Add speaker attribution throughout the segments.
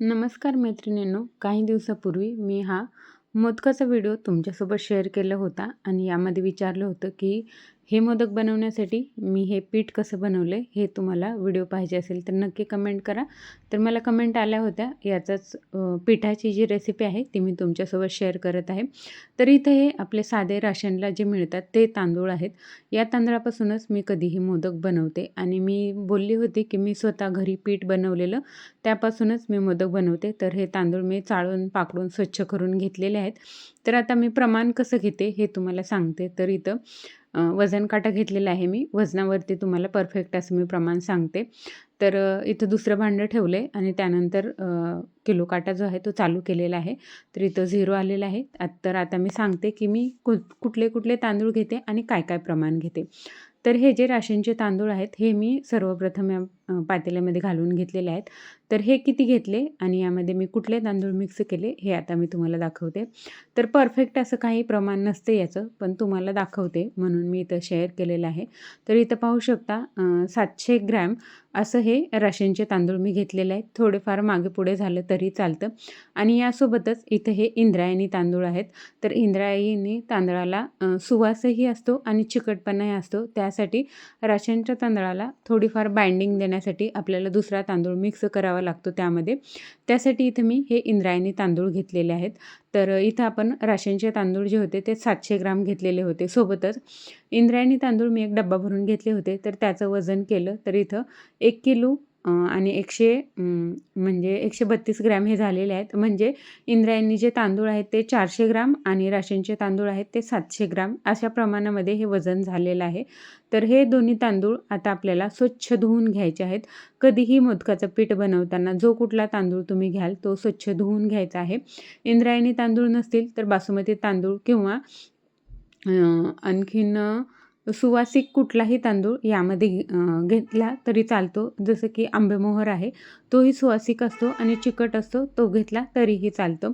Speaker 1: नमस्कार मैत्रिणींनो. काही दिवसापूर्वी मी हा मोदकाचा व्हिडिओ तुमच्यासोबत शेअर केला होता आणि यामध्ये विचारलं होतं की हे मोदक बनवण्यासाठी मी हे पीठ कसं बनवलं आहे हे तुम्हाला व्हिडिओ पाहिजे असेल तर नक्की कमेंट करा. तर मला कमेंट आल्या होत्या याचाच पिठाची जी रेसिपी आहे ती मी तुमच्यासोबत शेअर करत आहे. तर इथं हे आपले साधे राशनला जे मिळतात ते तांदूळ आहेत. या तांदळापासूनच मी कधीही मोदक बनवते आणि मी बोलली होती की मी स्वतः घरी पीठ बनवलेलं त्यापासूनच मी मोदक बनवते. तर हे तांदूळ मी चाळून पाकडून स्वच्छ करून घेतलेले आहेत. तर आता मी प्रमाण कसं घेते हे तुम्हाला सांगते. तर इथं वजन काटा घेतलेला आहे मी. वजनावरती तुम्हाला परफेक्ट असं मी प्रमाण सांगते. तर इथं दुसरं भांडं ठेवलं आहे आणि त्यानंतर किलो काटा जो आहे तो चालू केलेला आहे. तर इथं झिरो आलेला आहे. तर आता मी सांगते की मी कु कुठले कुठले तांदूळ घेते आणि काय काय प्रमाण घेते. तर हे जे राशनचे तांदूळ आहेत हे मी सर्वप्रथम या पातेल्यामध्ये घालून घेतलेले आहेत. तर हे किती घेतले आणि यामध्ये मी कुठले तांदूळ मिक्स केले हे आता मी तुम्हाला दाखवते. तर परफेक्ट असं काही प्रमाण नसते याचं पण तुम्हाला दाखवते म्हणून मी इथं शेअर केलेलं आहे. तर इथं पाहू शकता सातशे ग्रॅम असं हे राशनचे तांदूळ मी घेतलेले आहेत. थोडेफार मागे पुढे झालं तरी चालतं. आणि यासोबतच इथं हे इंद्रायणी तांदूळ आहेत. तर इंद्रायणी तांदळाला सुवासही असतो आणि चिकटपणाही असतो. त्यासाठी राशनच्या तांदळाला थोडीफार बाइंडिंग देण्यासाठी आपल्याला दुसरा तांदूळ मिक्स करावा लागतो त्यामध्ये. त्यासाठी इथं मी हे इंद्रायणी तांदूळ घेतलेले आहेत. तर इथं आपण राशनचे तांदूळ जे होते ते सातशे ग्राम घेतलेले होते. सोबतच इंद्रायणी तांदूळ मी एक डब्बा भरून घेतले होते तर त्याचं वजन केलं तर इथं एक किलो आणि एकशे म्हणजे एकशे बत्तीस ग्रॅम हे झालेले आहेत. म्हणजे इंद्रायणी जे तांदूळ आहेत ते चारशे ग्राम आणि राशनचे तांदूळ आहेत ते सातशे ग्राम. अशा प्रमाणामध्ये हे वजन झालेलं आहे. तर हे दोन्ही तांदूळ आता आपल्याला स्वच्छ धुवून घ्यायचे आहेत. कधीही मोदकाचं पीठ बनवताना जो कुठला तांदूळ तुम्ही घ्याल तो स्वच्छ धुवून घ्यायचा आहे. इंद्रायणी तांदूळ नसतील तर बासमती तांदूळ किंवा आणखीन सुवासिक कुठलाही तांदूळ यामध्ये घेतला तरी चालतो. जसं की आंबेमोहर आहे तोही सुवासिक असतो आणि चिकट असतो तो घेतला तरीही चालतो.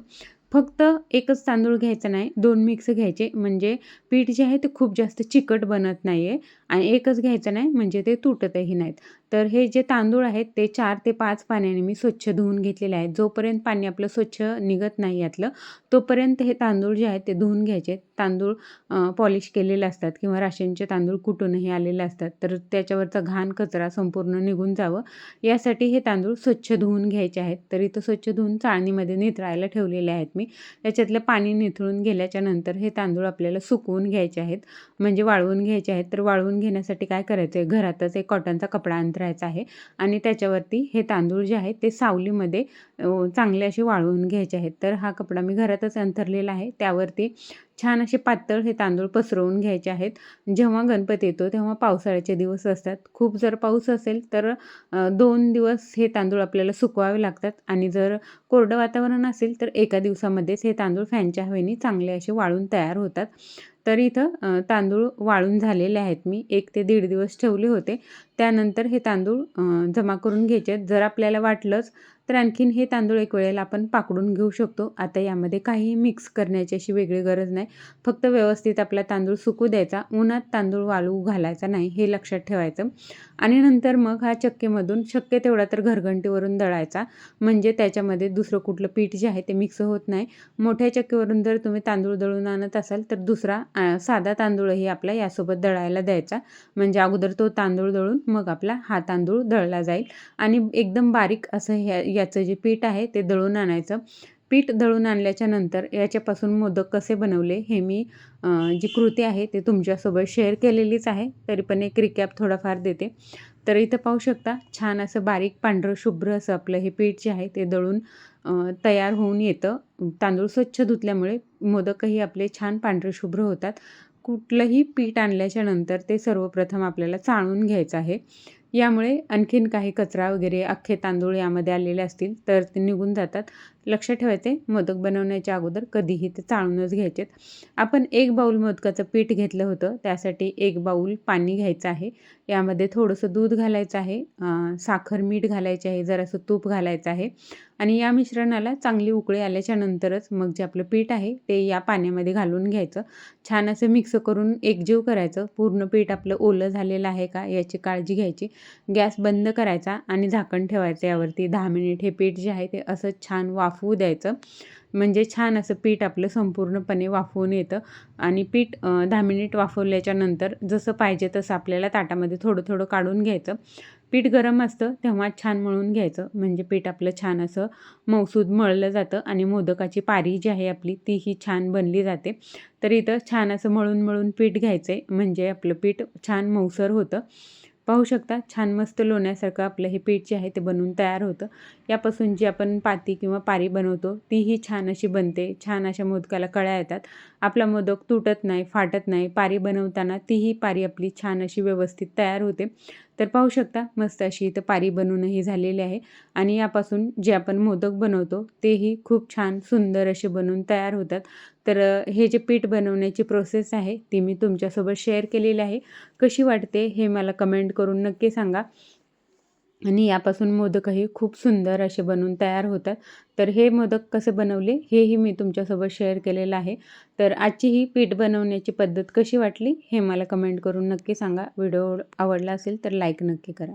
Speaker 1: फक्त एकच तांदूळ घ्यायचा नाही दोन मिक्स घ्यायचे. म्हणजे पीठ जे आहे ते खूप जास्त चिकट बनत नाही आहे आणि एकच घ्यायचं नाही म्हणजे ते तुटतही नाहीत. तर हे जे तांदूळ आहेत ते चार ते पाच पाण्याने मी स्वच्छ धुवून घेतलेले आहेत. जोपर्यंत पाणी आपलं स्वच्छ निघत नाही यातलं तोपर्यंत हे तांदूळ जे आहेत ते धुवून घ्यायचे. तांदूळ पॉलिश केलेले असतात किंवा राशनचे तांदूळ कुठूनही आलेले असतात तर त्याच्यावरचा घाण कचरा संपूर्ण निघून जावं. यासाठी हे तांदूळ स्वच्छ धुवून घ्यायचे आहेत. तर इथं स्वच्छ धुवून चाळणीमध्ये निथळायला ठेवलेले आहेत मी. त्याच्यातलं पाणी निथळून गेल्याच्यानंतर हे तांदूळ आपल्याला सुकवून घ्यायचे आहेत म्हणजे वाळवून घ्यायचे आहेत. तर वाळवून घेण्यासाठी काय करायचं आहे घरातच एक कॉटनचा कपडा करायचं आहे. आणि त्याच्यावरती हे तांदूळ जे आहेत ते सावलीमध्ये चांगले असे वाळवून घ्यायचे आहेत. तर हा कपडा मी घरातच अंथरलेला आहे. त्यावरती छान असे पातळ हे तांदूळ पसरवून घ्यायचे आहेत. जेव्हा गणपती येतो तेव्हा पावसाळ्याचे दिवस असतात. खूप जर पाऊस असेल तर दोन दिवस हे तांदूळ आपल्याला सुकवावे लागतात. आणि जर कोरडं वातावरण असेल तर एका दिवसामध्येच हे तांदूळ फॅनच्या हवेने चांगले असे वाळून तयार होतात. तर इथं तांदूळ वाळून झालेले आहेत मी. एक ते दीड दिवस ठेवले होते. त्यानंतर हे तांदूळ जमा करून घ्यायचे जर आपल्याला वाटलंच तर आणखीन हे तांदूळ एक वेळेला आपण पाकडून घेऊ शकतो. आता यामध्ये काही मिक्स करण्याची अशी वेगळी गरज नाही. फक्त व्यवस्थित आपला तांदूळ सुकू द्यायचा. उन्हात तांदूळ वाळू घालायचा नाही हे लक्षात ठेवायचं. आणि नंतर मग हा चक्कीमधून शक्य तेवढा तर घरघंटीवरून दळायचा. म्हणजे त्याच्यामध्ये दुसरं कुठलं पीठ जे आहे ते मिक्स होत नाही. मोठ्या चक्कीवरून जर तुम्ही तांदूळ दळून आणत असाल तर दुसरा साधा तांदूळही आपला यासोबत दळायला द्यायचा. म्हणजे अगोदर तो तांदूळ दळून मग आपला हा तांदूळ दळला जाईल. आणि एकदम बारीक असं ह्या याचं जे पीठ आहे ते दळून आणायचं. पीठ दळून आणल्याच्या नंतर याच्यापासून मोदक कसे बनवले हे मी जी कृती आहे ते तुमच्यासोबत शेअर केलेलीच आहे. तरी पण एक रिकॅप थोडाफार देते. तर इथं पाहू शकता छान असं बारीक पांढरं शुभ्र असं आपलं हे पीठ जे आहे ते दळून तयार होऊन येतं. तांदूळ स्वच्छ धुतल्यामुळे मोदकही आपले छान पांढरे शुभ्र होतात. कुठलंही पीठ आणल्याच्या नंतर ते सर्वप्रथम आपल्याला चाळून घ्यायचं आहे. यामुळे आणखीन काही कचरा वगैरे अख्खे तांदूळ यामध्ये आलेले असतील तर ते निघून जातात. लक्षात ठेवायचे मोदक बनवण्याच्या अगोदर कधीही ते चाळूनच घ्यायचेत आपण एक बाऊल मोदकाचं पीठ घेतलं होतं त्यासाठी एक बाऊल पाणी घ्यायचं आहे. यामध्ये थोडंसं दूध घालायचं आहे साखर मीठ घालायचे आहे जरासं तूप घालायचं आहे. आणि या मिश्रणाला चांगली उकळी आल्याच्या नंतरच मग जे आपलं पीठ आहे ते या पाण्यामध्ये घालून घ्यायचं. छान असं मिक्स करून एकजीव करायचं. पूर्ण पीठ आपलं ओलं झालेलं आहे का याची काळजी घ्यायची. गॅस बंद करायचा आणि झाकण ठेवायचं यावरती. दहा मिनिट हे पीठ जे आहे ते असं छान वाफ वाफवू द्यायचं. म्हणजे छान असं पीठ आपलं संपूर्णपणे वाफवून येतं. आणि पीठ दहा मिनिट वाफवल्याच्या नंतर जसं पाहिजे तसं आपल्याला ताटामध्ये थोडं थोडं काढून घ्यायचं. पीठ गरम असतं तेव्हा छान मळून घ्यायचं. म्हणजे पीठ आपलं छान असं मौसूद मळलं जातं आणि मोदकाची पारी जी आहे आपली ती ही छान बनली जाते. तर इथं छान असं मळून मळून पीठ घ्यायचं आहे म्हणजे आपलं पीठ छान मौसर होतं. पाहू शकता छान मस्त लोण्यासारखं आपलं हे पीठ जे आहे ते बनवून तयार होतं. यापासून जी आपण पाती किंवा पारी बनवतो तीही छान अशी बनते छान अशा मोदकाला कळ्या येतात. आपला मोदक तुटत नाही फाटत नाही पारी बनवताना तीही पारी आपली छान अशी व्यवस्थित तयार होते. तर पाहू शकता मस्त अशी इथं पारी बनवूनही झालेली आहे. आणि यापासून जे आपण मोदक बनवतो तेही खूप छान सुंदर असे बनवून तयार होतात. तर हे जे पीठ बनवण्याची प्रोसेस आहे ती मी तुमच्यासोबत शेअर केलेली आहे. कशी वाटते हे मला कमेंट करून नक्की सांगा. आणि यापासून मोदकही खूप सुंदर असे बनवून तयार होतात. तर हे मोदक कसे बनवले हेही मी तुमच्यासोबत शेअर केलेलं आहे. तर आजची ही पीठ बनवण्याची पद्धत कशी वाटली हे मला कमेंट करून नक्की सांगा. व्हिडिओ आवडला असेल तर लाईक नक्की करा.